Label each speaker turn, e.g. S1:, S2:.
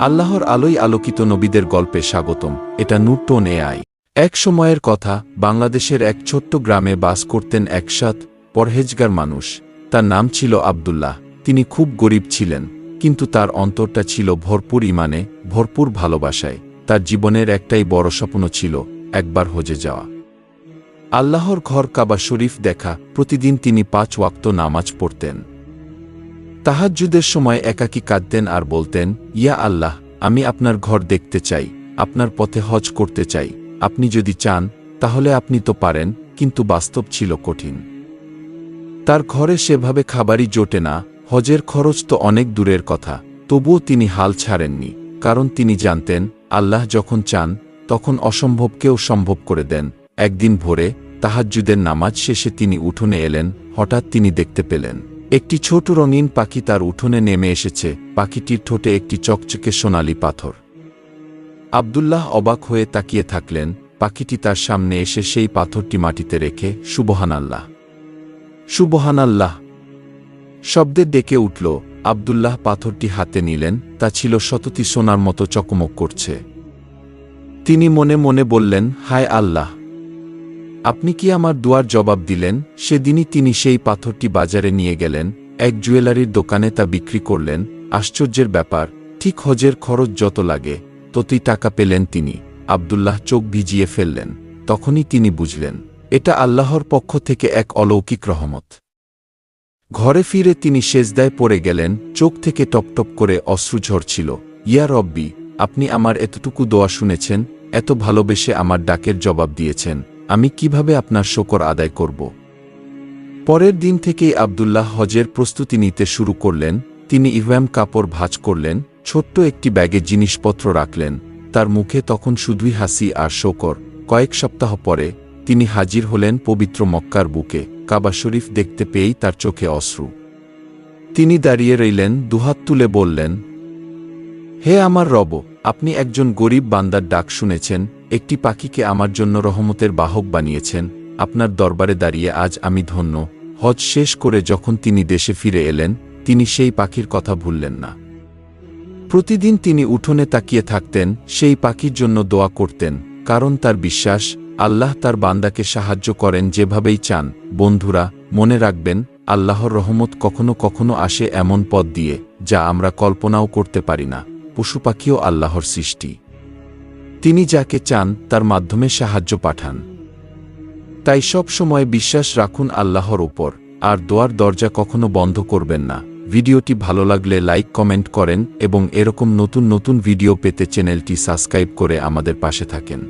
S1: আল্লাহর আলোই আলোকিত নবীদের গল্পে স্বাগতম। এটা নুটন এআই। এক সময়ের কথা, বাংলাদেশের এক ছোট্ট গ্রামে বাস করতেন একসাথ পরহেজগার মানুষ। তার নাম ছিল আবদুল্লাহ। তিনি খুব গরিব ছিলেন, কিন্তু তার অন্তরটা ছিল ভরপুর ইমানে, ভরপুর ভালোবাসায়। তার জীবনের একটাই বড় স্বপ্ন ছিল, একবার হজে যাওয়া। আল্লাহর ঘর কাবা শরীফ দেখা, প্রতিদিন তিনি পাঁচ ওয়াক্ত নামাজ পড়তেন। তাহাজ্জুদের সময় একাকী কাঁদতেন আর বলতেন, ইয়া আল্লাহ, আমি আপনার ঘর দেখতে চাই, আপনার পথে হজ করতে চাই, আপনি যদি চান, তাহলে আপনি তো পারেন, কিন্তু বাস্তব ছিল কঠিন। তার ঘরে সেভাবে খাবারই জোটে না, হজের খরচ তো অনেক দূরের কথা, তবুও তিনি হাল ছাড়েননি, কারণ তিনি জানতেন, আল্লাহ যখন চান, তখন অসম্ভবকেও সম্ভব করে দেন। একদিন ভোরে তাহাজ্জুদের নামাজ শেষে তিনি উঠোনে এলেন, হঠাৎ তিনি দেখতে পেলেন। একটি ছোট রঙিন পাখি তার উঠোনে নেমে এসেছে। পাখিটির ঠোঁটে একটি চকচকে সোনালি পাথর। আবদুল্লাহ অবাক হয়ে তাকিয়ে থাকলেন। পাখিটি তার সামনে এসে সেই পাথরটি মাটিতে রেখে সুবহান আল্লাহ সুবহান আল্লাহ শব্দে ডেকে উঠল। আবদুল্লাহ পাথরটি হাতে নিলেন। তা ছিল শততি সোনার মতো চকমক করছে। তিনি মনে মনে বললেন, হায় আল্লাহ। আপনি কি আমার দুয়ার জবাব দিলেন? সেদিনই তিনি সেই পাথরটি বাজারে নিয়ে গেলেন, এক জুয়েলারির দোকানে তা বিক্রি করলেন। আশ্চর্যের ব্যাপার, ঠিক হজের খরচ যত লাগে, ততই টাকা পেলেন তিনি। আবদুল্লাহ চোখ ভিজিয়ে ফেললেন, তখনই তিনি বুঝলেন, এটা আল্লাহর পক্ষ থেকে এক অলৌকিক রহমত। ঘরে ফিরে তিনি সেজদায় পড়ে গেলেন, চোখ থেকে টপটপ করে অশ্রু ঝরছিল। ইয়া রব্বি, আপনি আমার এতটুকু দোয়া শুনেছেন, এত ভালোবেসে আমার ডাকের জবাব দিয়েছেন। আমি কীভাবে আপনার শকর আদায় করব? পরের দিন থেকেই আবদুল্লাহ হজের প্রস্তুতি নিতে শুরু করলেন, তিনি ইভ্যাম কাপড় ভাঁজ করলেন, ছোট্ট একটি ব্যাগে জিনিসপত্র রাখলেন, তার মুখে তখন শুধুই হাসি আর শোকর। কয়েক সপ্তাহ পরে, তিনি হাজির হলেন পবিত্র মক্কার বুকে, কাবা শরীফ দেখতে পেয়েই তার চোখে অশ্রু। তিনি দাঁড়িয়ে রইলেন, দুহাত তুলে বললেন, হে আমার রব, আপনি একজন গরিব বান্দার ডাক শুনেছেন একটি পাখিকে আমার জন্য রহমতের বাহক বানিয়েছেন, আপনার দরবারে দাঁড়িয়ে আজ আমি ধন্য। হজ শেষ করে যখন তিনি দেশে ফিরে এলেন, তিনি সেই পাখির কথা ভুললেন না। প্রতিদিন তিনি উঠোনে তাকিয়ে থাকতেন, সেই পাখির জন্য দোয়া করতেন, কারণ তার বিশ্বাস, আল্লাহ তার বান্দাকে সাহায্য করেন যেভাবেই চান। বন্ধুরা, মনে রাখবেন, আল্লাহর রহমত কখনো কখনো আসে এমন পথ দিয়ে, যা আমরা কল্পনাও করতে পারি না। পশু পাখিও আল্লাহর সৃষ্টি। তিনি যাকে চান, তার মাধ্যমে সাহায্য পাঠান। তাই সব সময় বিশ্বাস রাখুন আল্লাহর ওপর আর দোয়ার দরজা কখনো বন্ধ করবেন না। ভিডিওটি ভালো লাগলে লাইক, কমেন্ট করেন এবং এরকম নতুন নতুন ভিডিও পেতে চ্যানেলটি সাবস্ক্রাইব করে আমাদের পাশে থাকেন।